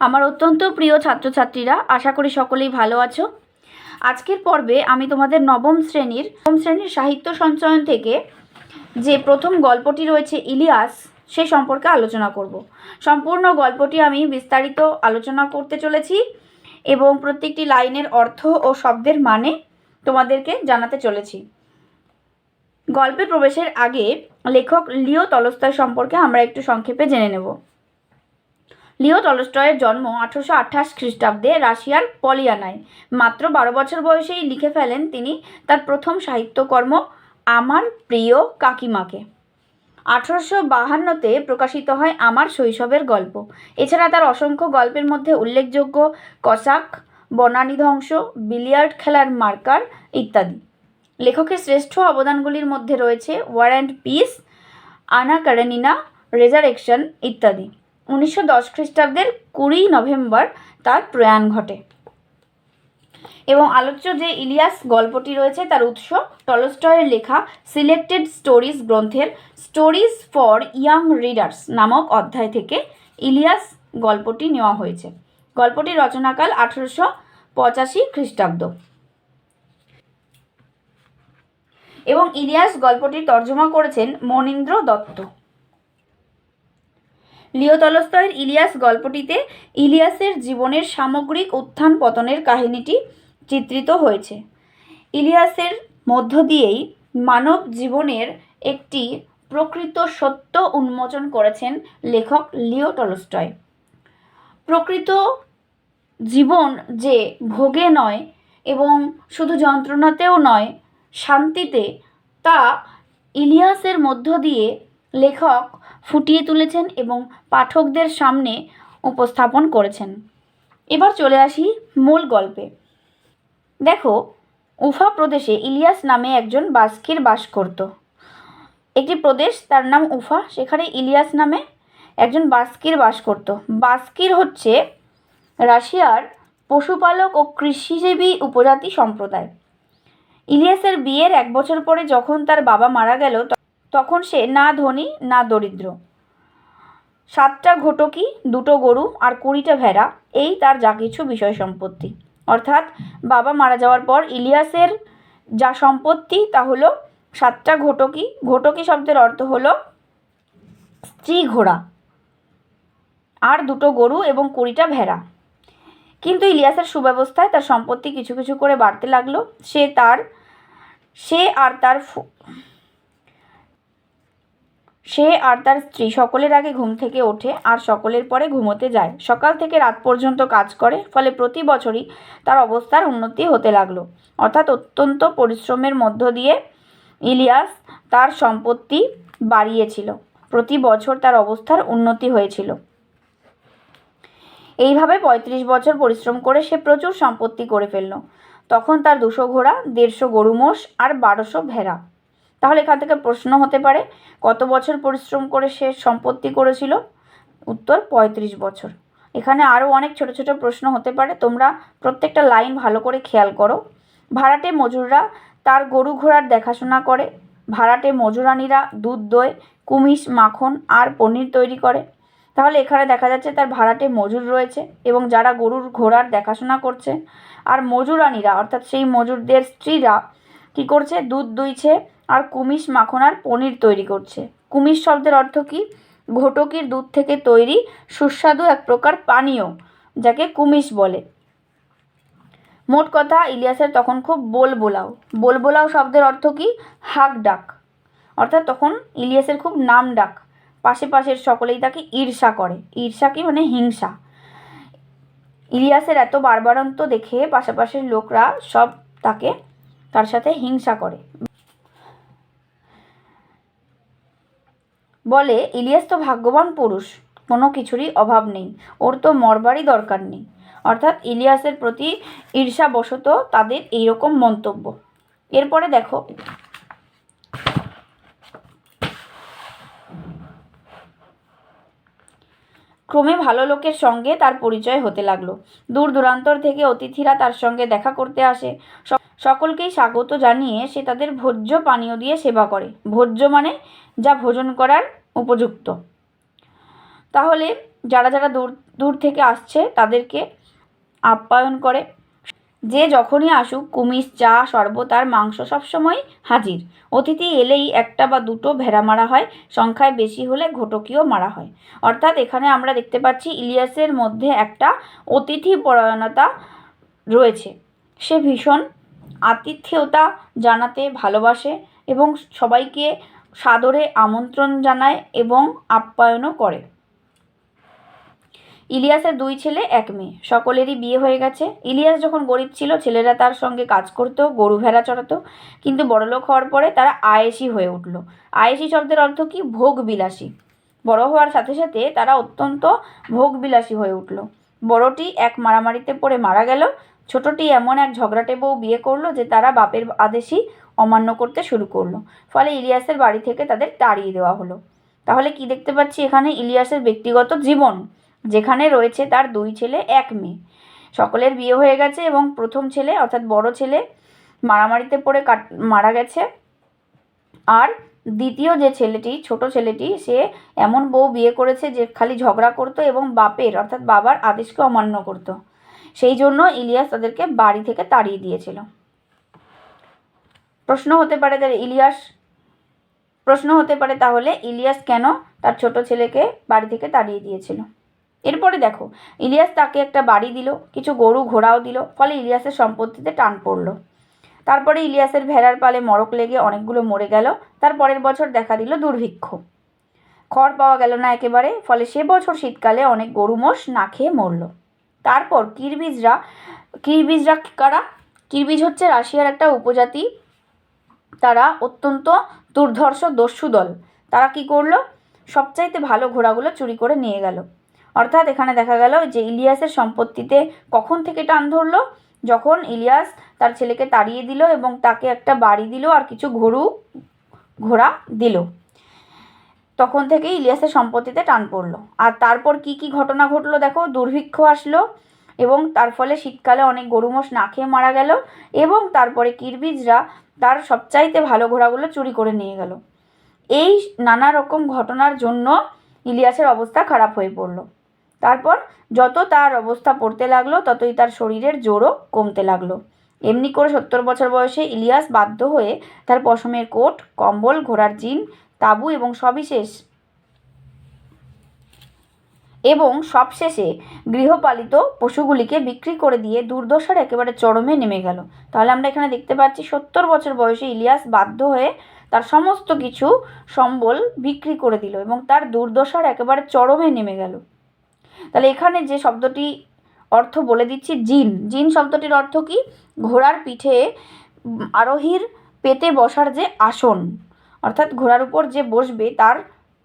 আমার অত্যন্ত প্রিয় ছাত্রছাত্রীরা, আশা করি সকলেই ভালো আছো। আজকের পর্বে আমি তোমাদের নবম শ্রেণির নবম শ্রেণির সাহিত্য সঞ্চয়ন থেকে যে প্রথম গল্পটি রয়েছে ইলিয়াস, সে সম্পর্কে আলোচনা করব। সম্পূর্ণ গল্পটি আমি বিস্তারিত আলোচনা করতে চলেছি এবং প্রত্যেকটি লাইনের অর্থ ও শব্দের মানে তোমাদেরকে জানাতে চলেছি। গল্পে প্রবেশের আগে লেখক লিও তলস্তয় সম্পর্কে আমরা একটু সংক্ষেপে জেনে নেব। লিও টলস্টয়ের জন্ম আঠারোশো আঠাশ খ্রিস্টাব্দে রাশিয়ার পলিয়ানায়। মাত্র বারো বছর বয়সেই লিখে ফেলেন তিনি তার প্রথম সাহিত্যকর্ম আমার প্রিয় কাকিমাকে। আঠারোশো বাহান্নতে প্রকাশিত হয় আমার শৈশবের গল্প। এছাড়া তার অসংখ্য গল্পের মধ্যে উল্লেখযোগ্য কসাক, বনানী ধ্বংস, বিলিয়ার্ড খেলার মার্কার ইত্যাদি। লেখকের শ্রেষ্ঠ অবদানগুলির মধ্যে রয়েছে War and Peace, Anna Karenina, Resurrection ইত্যাদি। উনিশশো দশ খ্রিস্টাব্দের কুড়ি নভেম্বর তার প্রয়াণ ঘটে। এবং আলোচ্য যে ইলিয়াস গল্পটি রয়েছে, তার উৎস টলস্টয়ের লেখা সিলেক্টেড স্টোরিজ গ্রন্থের স্টোরিজ ফর ইয়াং রিডার্স নামক অধ্যায় থেকে ইলিয়াস গল্পটি নেওয়া হয়েছে। গল্পটির রচনাকাল আঠেরোশো পঁচাশি খ্রিস্টাব্দ। এবং ইলিয়াস গল্পটির তর্জমা করেছেন মনীন্দ্র দত্ত। লিও তলস্তয়ের ইলিয়াস গল্পটিতে ইলিয়াসের জীবনের সামগ্রিক উত্থান পতনের কাহিনীটি চিত্রিত হয়েছে। ইলিয়াসের মধ্য দিয়েই মানব জীবনের একটি প্রকৃত সত্য উন্মোচন করেছেন লেখক লিও টলস্টয় প্রকৃত জীবন যে ভোগে নয় এবং শুধু যন্ত্রণাতেও নয়, শান্তিতে, তা ইলিয়াসের মধ্য দিয়ে লেখক ফুটিয়ে তুলেছেন এবং পাঠকদের সামনে উপস্থাপন করেছেন। এবার চলে আসি মূল গল্পে। দেখো, উফা প্রদেশে ইলিয়াস নামে একজন বাস্কির বাস করত। একটি প্রদেশ, তার নাম উফা, সেখানে ইলিয়াস নামে একজন বাস্কির বাস করত। বাস্কির হচ্ছে রাশিয়ার পশুপালক ও কৃষিজীবী উপজাতি সম্প্রদায়। ইলিয়াসের বিয়ের এক বছর পরে যখন তার বাবা মারা গেল তখন সে না ধনী, না দরিদ্র। সাতটা ঘটকি, দুটো গরু আর কুড়িটা ভেড়া, এই তার যা কিছু বিষয় সম্পত্তি। অর্থাৎ বাবা মারা যাওয়ার পর ইলিয়াসের যা সম্পত্তি তা হলো সাতটা ঘটকি। ঘটকি শব্দের অর্থ হলো স্ত্রী ঘোড়া আর দুটো গরু এবং কুড়িটা ভেড়া। কিন্তু ইলিয়াসের সুব্যবস্থায় তার সম্পত্তি কিছু কিছু করে বাড়তে লাগল। সে তার, সে আর তার সে আর তার স্ত্রী সকলের আগে ঘুম থেকে ওঠে আর সকলের পরে ঘুমোতে যায়। সকাল থেকে রাত পর্যন্ত কাজ করে, ফলে প্রতি বছরই তার অবস্থার উন্নতি হতে লাগল। অর্থাৎ অত্যন্ত পরিশ্রমের মধ্য দিয়ে ইলিয়াস তার সম্পত্তি বাড়িয়েছিল। প্রতি বছর তার অবস্থার উন্নতি হয়েছিল। এইভাবে পঁয়ত্রিশ বছর পরিশ্রম করে সে প্রচুর সম্পত্তি করে ফেলল। তখন তার দুশো ঘোড়া, দেড়শো গরু মোষ আর বারোশো ভেড়া। তাহলে এখান থেকে প্রশ্ন হতে পারে, কত বছর পরিশ্রম করে সে সম্পত্তি করেছিল? উত্তর, পঁয়ত্রিশ বছর। এখানে আরও অনেক ছোট ছোট প্রশ্ন হতে পারে, তোমরা প্রত্যেকটা লাইন ভালো করে খেয়াল করো। ভাড়াটে মজুররা তার গরু ঘোড়ার দেখাশোনা করে, ভাড়াটে মজুরানিরা দুধ দই, কুমিশ, মাখন আর পনির তৈরি করে। তাহলে এখানে দেখা যাচ্ছে তার ভাড়াটে মজুর রয়েছে এবং যারা গরুর ঘোড়ার দেখাশোনা করছে, আর মজুরানিরা, অর্থাৎ সেই মজুরদের স্ত্রীরা কী করছে? দুধ দুইছে আর কুমিশ মাখন আর পনির তৈরি করছে। কুমিশ শব্দের অর্থ কী? ঘটকির দুধ থেকে তৈরি সুস্বাদু এক প্রকার পানীয়, যাকে কুমিশ বলে। মোট কথা, ইলিয়াসের তখন খুব বোল বোলাও বোল বোলাও শব্দের অর্থ কী? হাক ডাক। অর্থাৎ তখন ইলিয়াসের খুব নাম ডাক। পাশে পাশের সকলেই তাকে ঈর্ষা করে। ঈর্ষা কি মানে হিংসা। ইলিয়াসের এত বারবারন্ত দেখে পাশাপাশের লোকরা সব তাকে, তার সাথে হিংসা করে। বলে, ইলিয়াস তো ভাগ্যবান পুরুষ, কোনো কিছুরই অভাব নেই, ওর তো মরবারই দরকার নেই। অর্থাৎ ইলিয়াসের প্রতি ঈর্ষাবশত তাদের এইরকম মন্তব্য। এরপরে দেখো ক্রমে ভালো লোকের সঙ্গে তার পরিচয় হতে লাগল। দূর দূরান্তর থেকে অতিথিরা তার সঙ্গে দেখা করতে আসে। সকলকেই স্বাগত জানিয়ে সে তাদের ভোজ্য পানীয় দিয়ে সেবা করে। ভোজ্য মানে যা ভোজন করার উপযুক্ত। তাহলে যারা যারা দূর দূর থেকে আসছে তাদেরকে আপ্যায়ন করে। যে যখনই আসুক কুমিজ চা, শরবত আর মাংস সবসময় হাজির। অতিথি এলেই একটা বা দুটো ভেড়া মারা হয়, সংখ্যায় বেশি হলে ঘটকীয় মারা হয়। অর্থাৎ এখানে আমরা দেখতে পাচ্ছি ইলিয়াসের মধ্যে একটা অতিথি পরায়ণতা রয়েছে। সে ভীষণ আতিথেয়তা জানাতে ভালোবাসে এবং সবাইকে সাদরে আমন্ত্রণ জানায় এবং আপ্যায়নও করে। ইলিয়াসের দুই ছেলে, এক মেয়ে। সকলেরই বিয়ে হয়ে গেছে। ইলিয়াস যখন গরিব ছিল, ছেলেরা তার সঙ্গে কাজ করতো, গরু ভেড়া চড়াতো। কিন্তু বড়লোক হওয়ার পরে তারা আয়েসি হয়ে উঠল। আয়েসি শব্দের অর্থ কি? ভোগ বিলাসী বড় হওয়ার সাথে সাথে তারা অত্যন্ত ভোগ বিলাসী হয়ে উঠল। বড়টি এক মারামারিতে পড়ে মারা গেল। ছোটটি এমন এক ঝগড়াটে বউ বিয়ে করল যে তারা বাপের আদেশই অমান্য করতে শুরু করল। ফলে ইলিয়াসের বাড়ি থেকে তাদের তাড়িয়ে দেওয়া হলো। তাহলে কি দেখতে পাচ্ছি এখানে? ইলিয়াসের ব্যক্তিগত জীবন। যেখানে রয়েছে তার দুই ছেলে, এক মেয়ে। সকলের বিয়ে হয়ে গেছে এবং প্রথম ছেলে, অর্থাৎ বড় ছেলে, মারামারিতে পড়ে কাট, মারা গেছে। আর দ্বিতীয় যে ছেলেটি, ছোট ছেলেটি, সে এমন বউ বিয়ে করেছে যে খালি ঝগড়া করতো এবং বাপের, অর্থাৎ বাবার আদেশকে অমান্য করতো। সেই জন্য ইলিয়াস তাদেরকে বাড়ি থেকে তাড়িয়ে দিয়েছিল। প্রশ্ন হতে পারে তাহলে ইলিয়াস, প্রশ্ন হতে পারে তাহলে ইলিয়াস কেন তার ছোট ছেলেকে বাড়ি থেকে তাড়িয়ে দিয়েছিল? এরপরে দেখো, ইলিয়াস তাকে একটা বাড়ি দিল, কিছু গরু ঘোড়াও দিল, ফলে ইলিয়াসের সম্পত্তিতে টান পড়ল। তারপরে ইলিয়াসের ভেড়ার পালে মরক লেগে অনেকগুলো মরে গেল, তার পরের বছর দেখা দিল দুর্ভিক্ষ। খড় পাওয়া গেল না একেবারে, ফলে সে বছর শীতকালে অনেক গরু মোষ না খেয়ে মরল। তারপর কিরবিজরা কিরবিজরা কারা? কিরবিজ হচ্ছে রাশিয়ার একটা উপজাতি, তারা অত্যন্ত দুর্ধর্ষ দস্যু দল। তারা কি করল? সবচাইতে ভালো ঘোড়াগুলো চুরি করে নিয়ে গেল। অর্থাৎ এখানে দেখা গেল যে ইলিয়াসের সম্পত্তিতে কখন থেকে টান ধরলো? যখন ইলিয়াস তার ছেলেকে তাড়িয়ে দিল এবং তাকে একটা বাড়ি দিল আর কিছু গরু ঘোড়া দিল, তখন থেকেই ইলিয়াসের সম্পত্তিতে টান পড়ল। আর তারপর কি কি ঘটনা ঘটলো দেখো? দুর্ভিক্ষ আসলো এবং তার ফলে শীতকালে অনেক গরু মোষ না খেয়ে মারা গেল এবং তারপরে কিরবিজরা তার সবচাইতে ভালো ঘোড়াগুলো চুরি করে নিয়ে গেল। এই নানা রকম ঘটনার জন্য ইলিয়াসের অবস্থা খারাপ হয়ে পড়ল। তারপর যত তার অবস্থা পড়তে লাগল, ততই তার শরীরের জোরও কমতে লাগল। এমনি করে সত্তর বছর বয়সে ইলিয়াস বাধ্য হয়ে তার পশমের কোট, কম্বল, ঘোড়ার জিন, তাঁবু এবং সবিশেষ এবং সবশেষে গৃহপালিত পশুগুলিকে বিক্রি করে দিয়ে দুর্দশার একেবারে চরমে নেমে গেল। তাহলে আমরা এখানে দেখতে পাচ্ছি সত্তর বছর বয়সে ইলিয়াস বাধ্য হয়ে তার সমস্ত কিছু সম্বল বিক্রি করে দিল এবং তার দুর্দশার একেবারে চরমে নেমে গেল। তাহলে এখানে যে শব্দটি অর্থ বলে দিচ্ছি, জিন। জিন শব্দটির অর্থ কি? ঘোড়ার পিঠে আরোহীর পেতে বসার যে আসন, অর্থাৎ ঘোড়ার উপর যে বসবে তার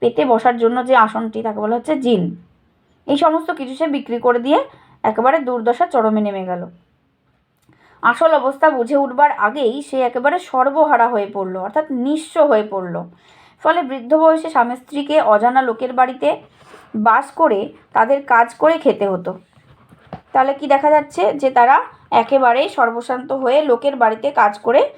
পেতে বসার জন্য যে আসনটি, তাকে বলা হচ্ছে জিন। এই সমস্ত কিছু সে বিক্রি করে দিয়ে একেবারে দুর্দশা চরমে নেমে গেল। আসল অবস্থা বুঝে উঠবার আগেই সে একেবারে সর্বহারা হয়ে পড়ল, অর্থাৎ নিঃস্ব হয়ে পড়ল। ফলে বৃদ্ধ বয়সে স্বামী স্ত্রীকে অজানা লোকের বাড়িতে বাস করে তাদের কাজ করে খেতে হতো। তাহলে কি দেখা যাচ্ছে যে তারা একেবারে সর্বশান্ত হয়ে লোকের বাড়িতে কাজ করে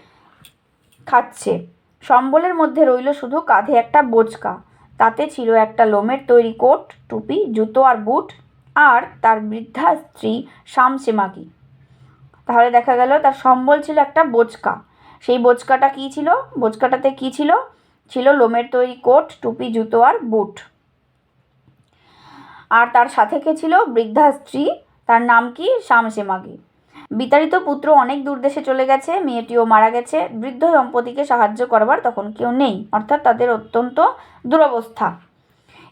খাচ্ছে। সম্বলের মধ্যে রইল শুধু কাঁধে একটা বোচকা। তাতে ছিল একটা লোমের তৈরি কোট, টুপি, জুতো আর বুট আর তার বৃদ্ধা স্ত্রী শামসেমাকি। তাহলে দেখা গেল তার সম্বল ছিল একটা বোচকা। সেই বোচকাটা কী ছিল? বোচকাটাতে কী ছিল? ছিল লোমের তৈরি কোট, টুপি, জুতো আর বুট। আর তার সাথে কে ছিল? বৃদ্ধা স্ত্রী। তার নাম কি? শামসেমাগি বিতাড়িত পুত্র অনেক দূর দেশে চলে গেছে, মেয়েটিও মারা গেছে। বৃদ্ধ দম্পতিকে সাহায্য করবার তখন কেউ নেই, অর্থাৎ তাদের অত্যন্ত দুরবস্থা।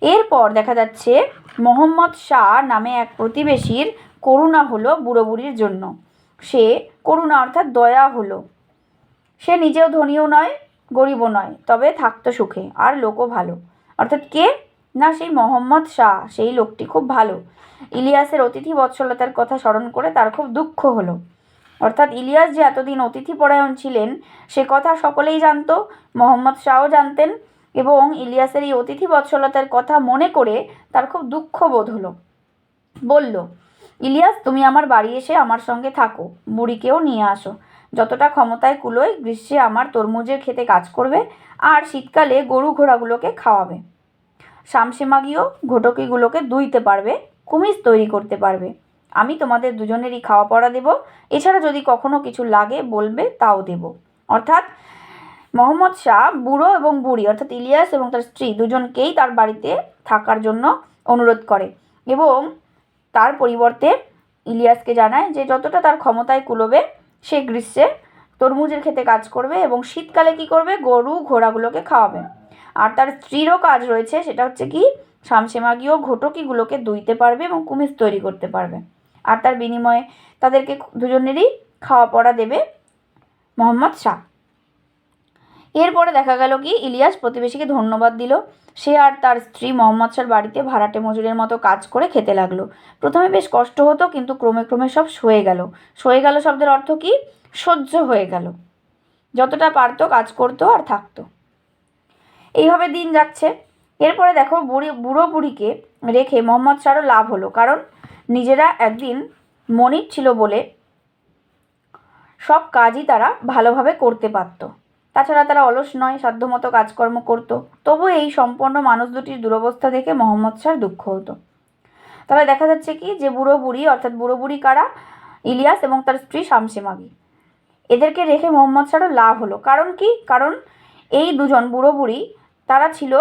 এরপর দেখা যাচ্ছে, মোহাম্মদ শাহ নামে এক প্রতিবেশীর করুণা হলো বুড়ো বুড়ির জন্য। সে করুণা অর্থাৎ দয়া হলো। সে নিজেও ধনীও নয়, গরিবও নয়, তবে থাকতো সুখে, আর লোকও ভালো। অর্থাৎ কে? না, সেই মোহাম্মদ শাহ, সেই লোকটি খুব ভালো। ইলিয়াসের অতিথি বৎসলতার কথা স্মরণ করে তার খুব দুঃখ হলো। অর্থাৎ ইলিয়াস যে এতদিন অতিথি পরায়ণ ছিলেন, সে কথা সকলেই জানত, মোহাম্মদ শাহও জানতেন এবং ইলিয়াসের এই অতিথি বৎসলতার কথা মনে করে তার খুব দুঃখ বোধ হলো। বলল, ইলিয়াস, তুমি আমার বাড়ি এসে আমার সঙ্গে থাকো বুড়িকেও নিয়ে আসো। যতটা ক্ষমতায় কুলোয় গ্রীষ্মে আমার তরমুজের খেতে কাজ করবে আর শীতকালে গরু ঘোড়াগুলোকে খাওয়াবে। শামসেমাগিও ঘটকিগুলোকে দুইতে পারবে কুমিজ তৈরি করতে পারবে। আমি তোমাদের দুজনেরই খাওয়া পড়া দেব। এছাড়া যদি কখনো কিছু লাগে, বলবে, তাও দেব। অর্থাৎ মোহাম্মদ শাহ বুড়ো এবং বুড়ি, অর্থাৎ ইলিয়াস এবং তার স্ত্রী দুজনকেই তার বাড়িতে থাকার জন্য অনুরোধ করে। এবং তার পরিবর্তে ইলিয়াসকে জানায় যে, যতটা তার ক্ষমতায় কুলোবে, সে গ্রীষ্মে তরমুজের খেতে কাজ করবে এবং শীতকালে কি করবে? গরু ঘোড়াগুলোকে খাওয়াবে। আর তার স্ত্রীরও কাজ রয়েছে, সেটা হচ্ছে কি? শামসেমাগীয় ঘটকিগুলোকে দুইতে পারবে এবং কুমিজ তৈরি করতে পারবে। আর তার বিনিময়ে তাদেরকে দুজনেরই খাওয়া পড়া দেবে মোহাম্মদ শাহ। এরপরে দেখা গেল কি? ইলিয়াস প্রতিবেশীকে ধন্যবাদ দিল। সে আর তার স্ত্রী মোহাম্মদ শাহর বাড়িতে ভাড়াটে মজুরের মতো কাজ করে খেতে লাগল। প্রথমে বেশ কষ্ট হতো, কিন্তু ক্রমে ক্রমে সব সয়ে গেল। সয়ে গেল শব্দের অর্থ কি? সহ্য হয়ে গেল। যতটা পারতো কাজ করতো আর থাকতো। এইভাবে দিন যাচ্ছে। এরপরে দেখো বুড়ি, বুড়ো বুড়িকে রেখে মোহাম্মদ শাহরও লাভ হলো। কারণ নিজেরা একদিন মনির ছিল বলে সব কাজই তারা ভালোভাবে করতে পারত। তাছাড়া তারা অলস নয়, সাধ্যমতো কাজকর্ম করত। তবু এই সম্পন্ন মানুষ দুটির দুরবস্থা দেখে মোহাম্মদ শাহর দুঃখ হতো। তাহলে দেখা যাচ্ছে কি যে বুড়ো বুড়ি, অর্থাৎ বুড়ো বুড়ি কারা? ইলিয়াস এবং তার স্ত্রী শামসে মাগি। এদেরকে রেখে মোহাম্মদ শাহরও লাভ হলো। কারণ কি? কারণ এই দুজন বুড়ো বুড়ি তারা ছিল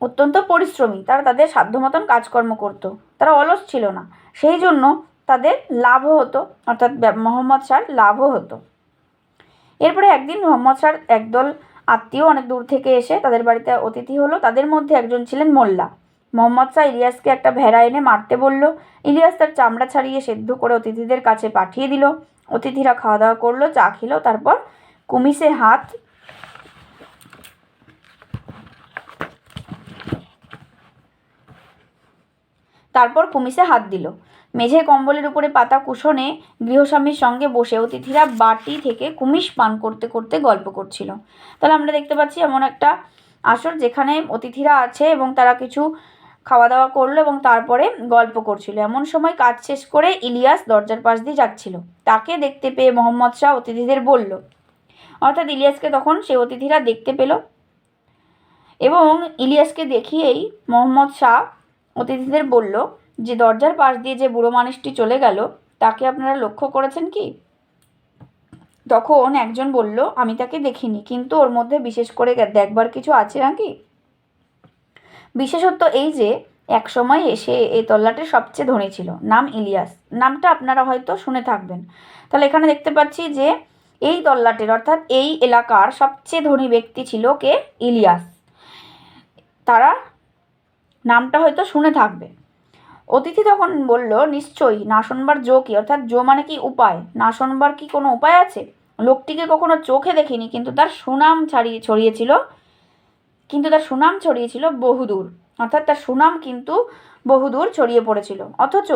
অত্যন্ত পরিশ্রমী, তারা তাদের সাধ্য মতন কাজকর্ম করতো, তারা অলস ছিল না। সেই জন্য তাদের লাভও হতো, অর্থাৎ মোহাম্মদ শাহর লাভও হতো। এরপরে একদিন মোহাম্মদ শাহর একদল আত্মীয় অনেক দূর থেকে এসে তাদের বাড়িতে অতিথি হলো। তাদের মধ্যে একজন ছিলেন মোল্লা। মোহাম্মদ শাহ ইলিয়াসকে একটা ভেড়া এনে মারতে বলল। ইলিয়াস তার চামড়া ছাড়িয়ে সেদ্ধ করে অতিথিদের কাছে পাঠিয়ে দিল। অতিথিরা খাওয়া দাওয়া করল, চা খেলো, তারপর কুমিসে হাত তারপর কুমিসে হাত দিল। মেঝে কম্বলের উপরে পাতা কুশনে গৃহস্বামীর সঙ্গে বসে অতিথিরা বাটি থেকে কুমিশ পান করতে করতে গল্প করছিল। তাহলে আমরা দেখতে পাচ্ছি এমন একটা আসর যেখানে অতিথিরা আছে এবং তারা কিছু খাওয়া দাওয়া করল এবং তারপরে গল্প করছিল। এমন সময় কাজ শেষ করে ইলিয়াস দরজার পাশ দিয়ে যাচ্ছিল। তাকে দেখতে পেয়ে মোহাম্মদ শাহ অতিথিদের বলল, অর্থাৎ ইলিয়াসকে তখন সে অতিথিরা দেখতে পেল এবং ইলিয়াসকে দেখিয়েই মোহাম্মদ শাহ অতিথিদের বলল, যে দরজার পাশ দিয়ে যে বুড়ো মানুষটি চলে গেল, তাকে আপনারা লক্ষ্য করেছেন কি? তখন একজন বলল, আমি তাকে দেখিনি, কিন্তু ওর মধ্যে বিশেষ করে দেখবার কিছু আছে নাকি? বিশেষত্ব এই যে, এক সময় এসে এই তল্লাটের সবচেয়ে ধনী ছিল। নাম ইলিয়াস। নামটা আপনারা হয়তো শুনে থাকবেন। তাহলে এখানে দেখতে পাচ্ছি যে, এই তল্লাটের অর্থাৎ এই এলাকার সবচেয়ে ধনী ব্যক্তি ছিল কে? ইলিয়াস। তারা নামটা হয়তো শুনে থাকবে। অতিথি তখন বলল, নিশ্চয়ই, না শোনবার জো কি? অর্থাৎ জো মানে কি উপায়? না শোনবার কি কোনো উপায় আছে? লোকটিকে কখনো চোখে দেখিনি, কিন্তু তার সুনাম ছাড়িয়ে ছড়িয়েছিল, কিন্তু তার সুনাম ছড়িয়েছিল বহুদূর। অর্থাৎ তার সুনাম কিন্তু বহুদূর ছড়িয়ে পড়েছিল। অথচ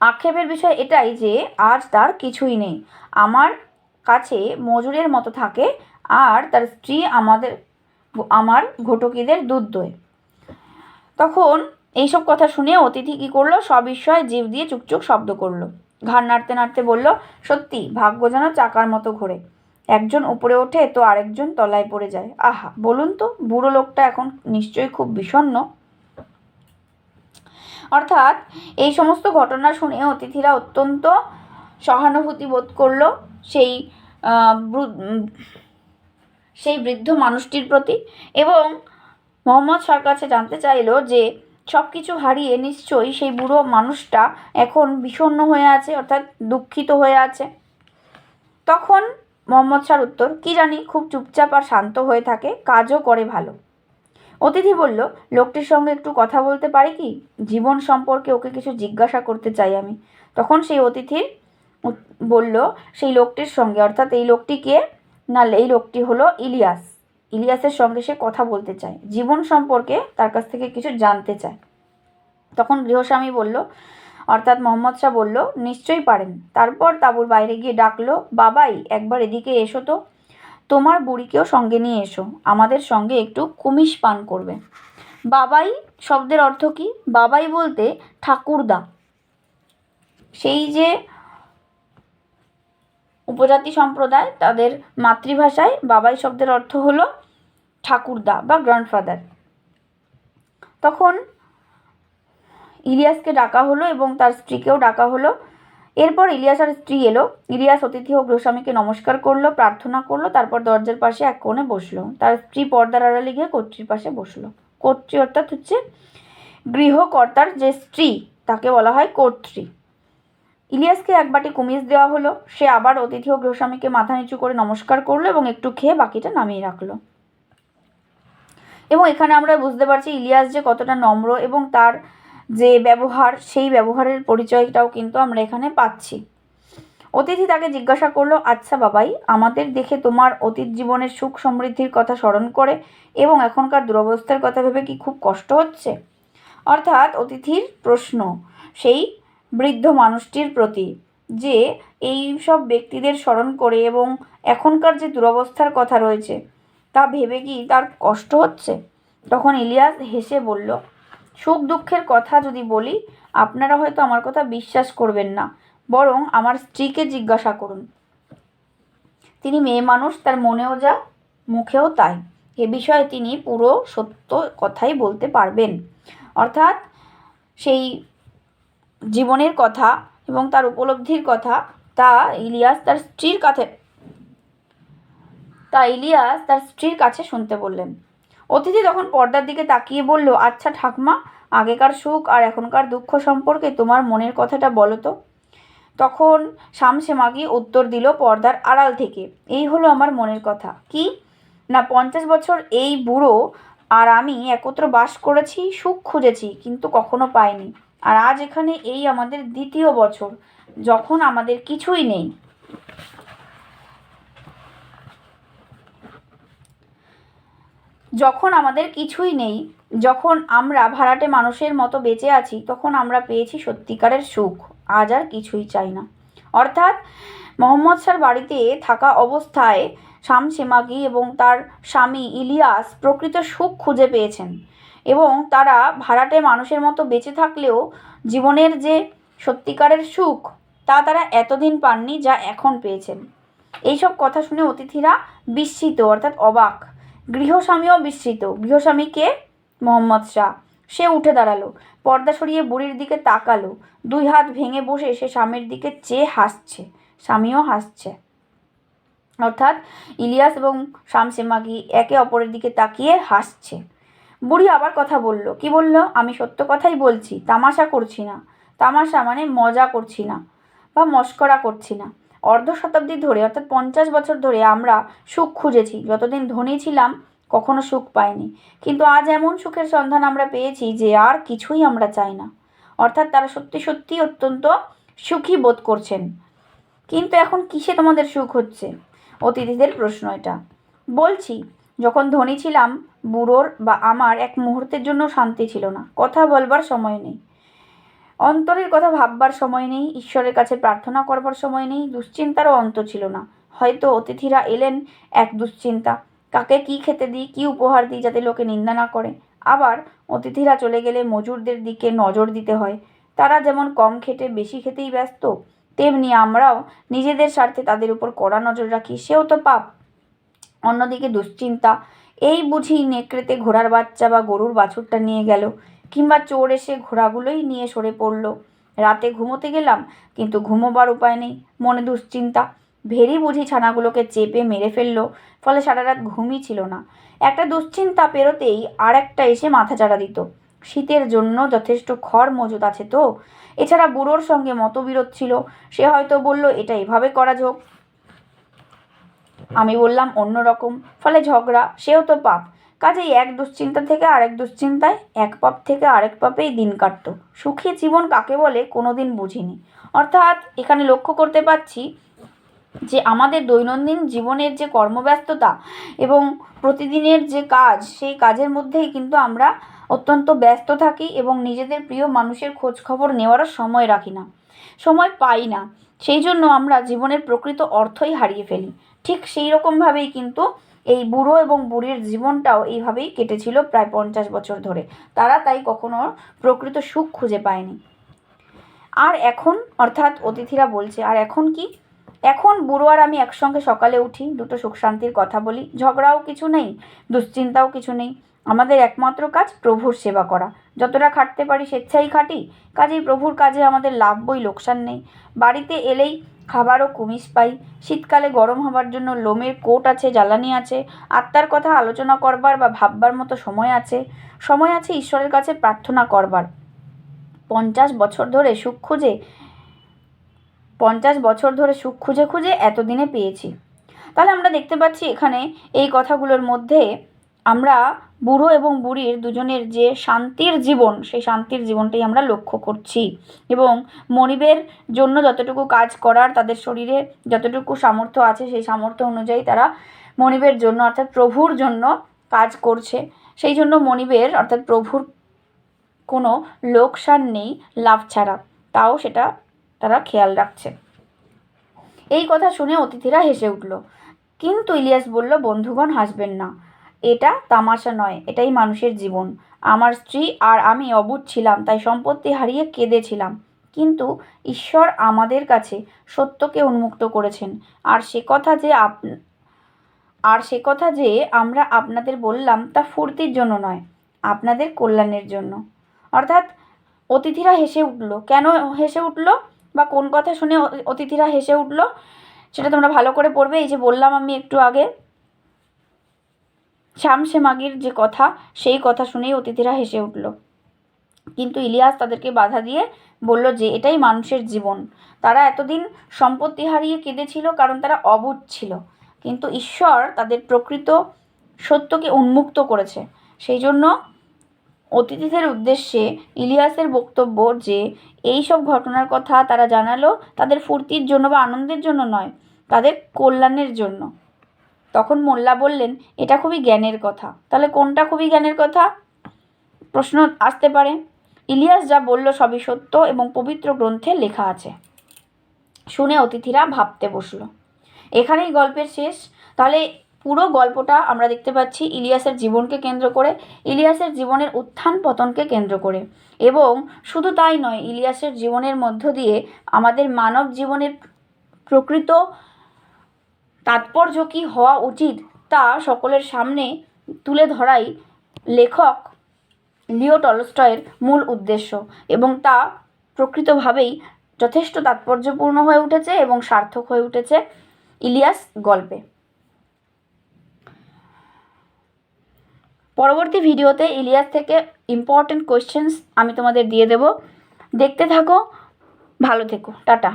আক্ষেপের বিষয় এটাই যে, আজ তার কিছুই নেই। আমার কাছে মজুরের মতো থাকে, আর তার স্ত্রী আমাদের, আমার ঘটকিদের দুধ দোয়। তখন এইসব কথা শুনে অতিথি কী করল? সবিস্ময়ে জিভ দিয়ে চুকচুক শব্দ করল। ঘাড় নাড়তে নাড়তে বলল, সত্যি, ভাগ্য যেন চাকার মতো ঘোরে। একজন উপরে ওঠে তো আরেকজন তলায় পড়ে যায়। আহা, বলুন তো, বুড়ো লোকটা এখন নিশ্চয়ই খুব বিষণ্ণ? অর্থাৎ এই সমস্ত ঘটনা শুনে অতিথিরা অত্যন্ত সহানুভূতি বোধ করল সেই সেই বৃদ্ধ মানুষটির প্রতি এবং মোহাম্মদ শাহর কাছে জানতে চাইলো যে সব কিছু হারিয়ে নিশ্চয়ই সেই বুড়ো মানুষটা এখন বিষণ্ণ হয়ে আছে, অর্থাৎ দুঃখিত হয়ে আছে। তখন মোহাম্মদ শাহর উত্তর, কি জানি, খুব চুপচাপ আর শান্ত হয়ে থাকে, কাজও করে ভালো। অতিথি বলল, লোকটির সঙ্গে একটু কথা বলতে পারি কি? জীবন সম্পর্কে ওকে কিছু জিজ্ঞাসা করতে চাই আমি। তখন সেই অতিথির বলল, সেই লোকটির সঙ্গে, অর্থাৎ এই লোকটিকে, না, এই লোকটি হলো ইলিয়াস। ইলিয়াসের সঙ্গে সে কথা বলতে চায়, জীবন সম্পর্কে তার কাছ থেকে কিছু জানতে চায়। তখন গৃহস্বামী বলল, অর্থাৎ মোহাম্মদ শাহ বলল, নিশ্চয়ই পারেন। তারপর তাঁবুর বাইরে গিয়ে ডাকলো, বাবাই, একবার এদিকে এসো তো। তোমার বুড়িকেও সঙ্গে নিয়ে এসো, আমাদের সঙ্গে একটু কুমিশ পান করবে। বাবাই, শব্দের অর্থ কি? বাবাই বলতে ঠাকুরদা। সেই যে উপজাতি সম্প্রদায় তাদের মাতৃভাষায় বাবাই শব্দের অর্থ হলো ঠাকুরদা বা গ্র্যান্ডফাদার তখন ইলিয়াসকে ডাকা হলো এবং তার স্ত্রীকেও ডাকা হলো। এরপর ইলিয়াস আর স্ত্রী এলো। ইলিয়াস অতিথি ও গৃহস্বামীকে নমস্কার করল, প্রার্থনা করল, তারপর দরজার পাশে এক কোণে বসল। তার স্ত্রী পর্দার আড়ালে গিয়ে কর্ত্রীর পাশে বসল। কর্ত্রী অর্থাৎ হচ্ছে গৃহকর্তার যে স্ত্রী, তাকে বলা হয় কর্ত্রী। ইলিয়াসকে এক বাটি কুমিজ দেওয়া হলো। সে আবার অতিথি ও গৃহস্বামীকে মাথা নিচু করে নমস্কার করল এবং একটু খেয়ে বাকিটা নামিয়ে রাখল। এবং এখানে আমরা বুঝতে পারছি ইলিয়াস যে কতটা নম্র এবং তার যে ব্যবহার, সেই ব্যবহারের পরিচয়টাও কিন্তু আমরা এখানে পাচ্ছি। অতিথি তাকে জিজ্ঞাসা করল আচ্ছা বাবাই, আমাদের দেখে তোমার অতীত জীবনের সুখ সমৃদ্ধির কথা স্মরণ করে এবং এখনকার দুরবস্থার কথা ভেবে কি খুব কষ্ট হচ্ছে? অর্থাৎ অতিথির প্রশ্ন, সেই বৃদ্ধ মানুষটির প্রতি, যে এই সব ব্যক্তিদের স্মরণ করে এবং এখনকার যে দুরবস্থার কথা রয়েছে, তা ভেবে কি তার কষ্ট হচ্ছে? তখন ইলিয়াস হেসে বলল, সুখ দুঃখের কথা যদি বলি, আপনারা হয়তো আমার কথা বিশ্বাস করবেন না, বরং আমার স্ত্রীকে জিজ্ঞাসা করুন। তিনি মেয়ে মানুষ, তার মনেও যা, মুখেও তাই। এ বিষয়ে তিনি পুরো সত্য কথাই বলতে পারবেন। অর্থাৎ সেই জীবনের কথা এবং তার উপলব্ধির কথা, তা ইলিয়াস তার স্ত্রীর কাছে, তা ইলিয়াস তার স্ত্রীর কাছে শুনতে বললেন। অতিথি তখন পর্দার দিকে তাকিয়ে বলল আচ্ছা ঠাকমা, আগেকার সুখ আর এখনকার দুঃখ সম্পর্কে তোমার মনের কথাটা বলো তো। তখন শামসেমাগি উত্তর দিল, পর্দার আড়াল থেকে। এই হলো আমার মনের কথা। কি? না, পঞ্চাশ বছর এই বুড়ো আর আমি একত্র বাস করেছি, সুখ খুঁজেছি, কিন্তু কখনো পাইনি। আর আজ এখানে এই আমাদের দ্বিতীয় বছর, যখন আমাদের কিছুই নেই। যখন আমাদের কিছুই নেই, যখন আমরা ভাড়াটে মানুষের মতো বেঁচে আছি, তখন আমরা পেয়েছি সত্যিকারের সুখ। আজ আর কিছুই চাই না। অর্থাৎ মোহাম্মদ শাহর বাড়িতে থাকা অবস্থায় শামসেমাগি এবং তার স্বামী ইলিয়াস প্রকৃত সুখ খুঁজে পেয়েছেন এবং তারা ভাড়াটে মানুষের মতো বেঁচে থাকলেও জীবনের যে সত্যিকারের সুখ, তা তারা এতদিন পাননি যা এখন পেয়েছেন। এইসব কথা শুনে অতিথিরা বিস্মিত, অর্থাৎ অবাক। গৃহস্বামীও বিস্মিত। গৃহস্বামীকে মোহাম্মদ শাহ। সে উঠে দাঁড়াল, পর্দা সরিয়ে বুড়ির দিকে তাকালো। দুই হাত ভেঙে বসে সে স্বামীর দিকে চেয়ে হাসছে। স্বামীও হাসছে। অর্থাৎ ইলিয়াস এবং শামসেমাগি একে অপরের দিকে তাকিয়ে হাসছে। বুড়ি আবার কথা বলল, কি বলল? আমি সত্য কথাই বলছি, তামাশা করছি না। তামাশা মানে মজা করছি না বা মস্করা করছি না। অর্ধ শতাব্দী ধরে, অর্থাৎ পঞ্চাশ বছর ধরে আমরা সুখ খুঁজেছি। যতদিন ধনী ছিলাম, কখনো সুখ পাইনি। কিন্তু আজ এমন সুখের সন্ধান আমরা পেয়েছি যে আর কিছুই আমরা চাই না। অর্থাৎ তারা সত্যি সত্যি অত্যন্ত সুখী বোধ করছেন। কিন্তু এখন কিসে তোমাদের সুখ হচ্ছে? অতিথিদের প্রশ্ন এটা। বলছি, যখন ধনী ছিলাম, বুড়োর বা আমার এক মুহূর্তের জন্য শান্তি ছিল না। কথা বলবার সময় নেই। অন্তরের কথা ভাববার সময় নেই, ঈশ্বরের কাছে প্রার্থনা করবার সময় নেই, দুশ্চিন্তারও অন্ত ছিল না। হয়তো অতিথিরা এলেন এক দুশ্চিন্তা। কাকে কি খেতে দিই, কি উপহার দিই যাতে লোকে নিন্দা না করে? আবার অতিথিরা চলে গেলে মজুরদের দিকে নজর দিতে হয়। তারা যেমন কম খেটে বেশি খেতেই ব্যস্ত তেমনি আমরাও নিজেদের স্বার্থে তাদের উপর কড়া নজর রাখি, সেও তো পাপ। অন্যদিকে দুশ্চিন্তা, এই বুঝি নেকড়েতে ঘোড়ার বাচ্চা বা গরুর বাছুরটা নিয়ে গেল, কিংবা চোর এসে ঘোড়াগুলোই নিয়ে সরে পড়ল। রাতে ঘুমোতে গেলাম, কিন্তু ঘুমোবার উপায় নেই, মনে দুশ্চিন্তা। ভেরি বুঝি ছানাগুলোকে চেপে মেরে ফেলল, ফলে সারা রাত ঘুমই ছিল না। একটা দুশ্চিন্তা পেরোতেই আর একটা এসে মাথা চাড়া দিত। শীতের জন্য যথেষ্ট খড় মজুদ আছে তো? এছাড়া বুড়োর সঙ্গে মতবিরোধ ছিল। সে হয়তো বলল, এটা এভাবে করা যোগ। আমি বললাম অন্য রকম ফলে ঝগড়া, সেও তো পাপ। কাজেই এক দুশ্চিন্তা থেকে আরেক দুশ্চিন্তায়, এক পাপ থেকে আরেক পাপেই দিন কাটত। সুখী জীবন কাকে বলে কোনো দিন বুঝিনি। অর্থাৎ এখানে লক্ষ্য করতে পারছি যে আমাদের দৈনন্দিন জীবনের যে কর্মব্যস্ততা এবং প্রতিদিনের যে কাজ, সেই কাজের মধ্যেই কিন্তু আমরা অত্যন্ত ব্যস্ত থাকি এবং নিজেদের প্রিয় মানুষের খোঁজ খবর নেওয়ারও সময় রাখি না, সময় পাই না। সেই জন্য আমরা জীবনের প্রকৃত অর্থই হারিয়ে ফেলি। ঠিক সেই রকমভাবেই কিন্তু এই বুড়ো এবং বুড়ির জীবনটাও এইভাবেই কেটেছিল প্রায় পঞ্চাশ বছর ধরে। তারা তাই কখনো প্রকৃত সুখ খুঁজে পায়নি। আর এখন, অর্থাৎ অতিথিরা বলছে, আর এখন কি? এখন বুড়ো আর আমি একসঙ্গে সকালে উঠি, দুটো সুখ শান্তির কথা বলি। ঝগড়াও কিছু নেই, দুশ্চিন্তাও কিছু নেই। আমাদের একমাত্র কাজ প্রভুর সেবা করা। যতটা খাটতে পারি স্বেচ্ছাই খাটি, কাজেই প্রভুর কাজে আমাদের লাভ বই লোকসান নেই। বাড়িতে এলেই খাবারও কুমিস পাই। শীতকালে গরম হবার জন্য লোমের কোট আছে, জ্বালানি আছে। আত্মার কথা আলোচনা করবার বা ভাববার মতো সময় আছে। সময় আছে ঈশ্বরের কাছে প্রার্থনা করবার। পঞ্চাশ বছর ধরে সুখ খুঁজে পঞ্চাশ বছর ধরে সুখ খুঁজে খুঁজে এতদিনে পেয়েছি। তাহলে আমরা দেখতে পাচ্ছি এখানে এই কথাগুলোর মধ্যে আমরা বুড়ো এবং বুড়ির দুজনের যে শান্তির জীবন, সেই শান্তির জীবনটাই আমরা লক্ষ্য করছি এবং মনিবের জন্য যতটুকু কাজ করার, তাদের শরীরে যতটুকু সামর্থ্য আছে, সেই সামর্থ্য অনুযায়ী তারা মনিবের জন্য, অর্থাৎ প্রভুর জন্য কাজ করছে। সেই জন্য মনিবের, অর্থাৎ প্রভুর কোনো লোকসান নেই, লাভ ছাড়া। তাও সেটা খেয়াল রাখছে। এই কথা শুনে অতিথিরা হেসে উঠল। কিন্তু ইলিয়াস বলল, বন্ধুগণ, হাসবেন না। এটা তামাশা নয়, এটাই মানুষের জীবন। আমার স্ত্রী আর আমি অবুধ ছিলাম, তাই সম্পত্তি হারিয়ে কেঁদেছিলাম। কিন্তু ঈশ্বর আমাদের কাছে সত্যকে উন্মুক্ত করেছেন। আর সে কথা যে আপ, আর সে কথা যে আমরা আপনাদের বললাম, তা ফুর্তির জন্য নয়, আপনাদের কল্যাণের জন্য। অর্থাৎ অতিথিরা হেসে উঠল, কেন হেসে উঠল? বা কোন কথা শুনে অতিথিরা হেসে উঠল, সেটা তোমরা ভালো করে পড়বে। এই যে বললাম আমি একটু আগে শামসে মাগির যে কথা, সেই কথা শুনেই অতিথিরা হেসে উঠল। কিন্তু ইলিয়াস তাদেরকে বাধা দিয়ে বলল যে, এটাই মানুষের জীবন। তারা এতদিন সম্পত্তি হারিয়ে কেঁদেছিল কারণ তারা অবুধ ছিল। কিন্তু ঈশ্বর তাদের প্রকৃত সত্যকে উন্মুক্ত করেছে। সেই জন্য অতিথিদের উদ্দেশ্যে ইলিয়াসের বক্তব্য যে, এই সব ঘটনার কথা তারা জানালো তাদের ফুর্তির জন্য বা আনন্দের জন্য নয়, তাদের কল্যাণের জন্য। তখন মোল্লা বললেন, এটা খুবই জ্ঞানের কথা। তাহলে কোনটা খুবই জ্ঞানের কথা? প্রশ্ন আসতে পারে। ইলিয়াস যা বলল সবই সত্য এবং পবিত্র গ্রন্থে লেখা আছে। শুনে অতিথিরা ভাবতে বসল। এখানেই গল্পের শেষ। তাহলে পুরো গল্পটা আমরা দেখতে পাচ্ছি ইলিয়াসের জীবনকে কেন্দ্র করে, ইলিয়াসের জীবনের উত্থান পতনকে কেন্দ্র করে। এবং শুধু তাই নয়, ইলিয়াসের জীবনের মধ্য দিয়ে আমাদের মানব জীবনের প্রকৃত তাৎপর্য কী হওয়া উচিত তা সকলের সামনে তুলে ধরাই লেখক লিও টলস্টয়ের মূল উদ্দেশ্য। এবং তা প্রকৃতভাবেই যথেষ্ট তাৎপর্যপূর্ণ হয়ে উঠেছে এবং সার্থক হয়ে উঠেছে ইলিয়াস গল্পে। পরবর্তী ভিডিওতে ইলিয়াস থেকে ইম্পর্টেন্ট কোয়েশ্চেন্স আমি তোমাদের দিয়ে দেব। দেখতে থাকো, ভালো থেকো, টাটা।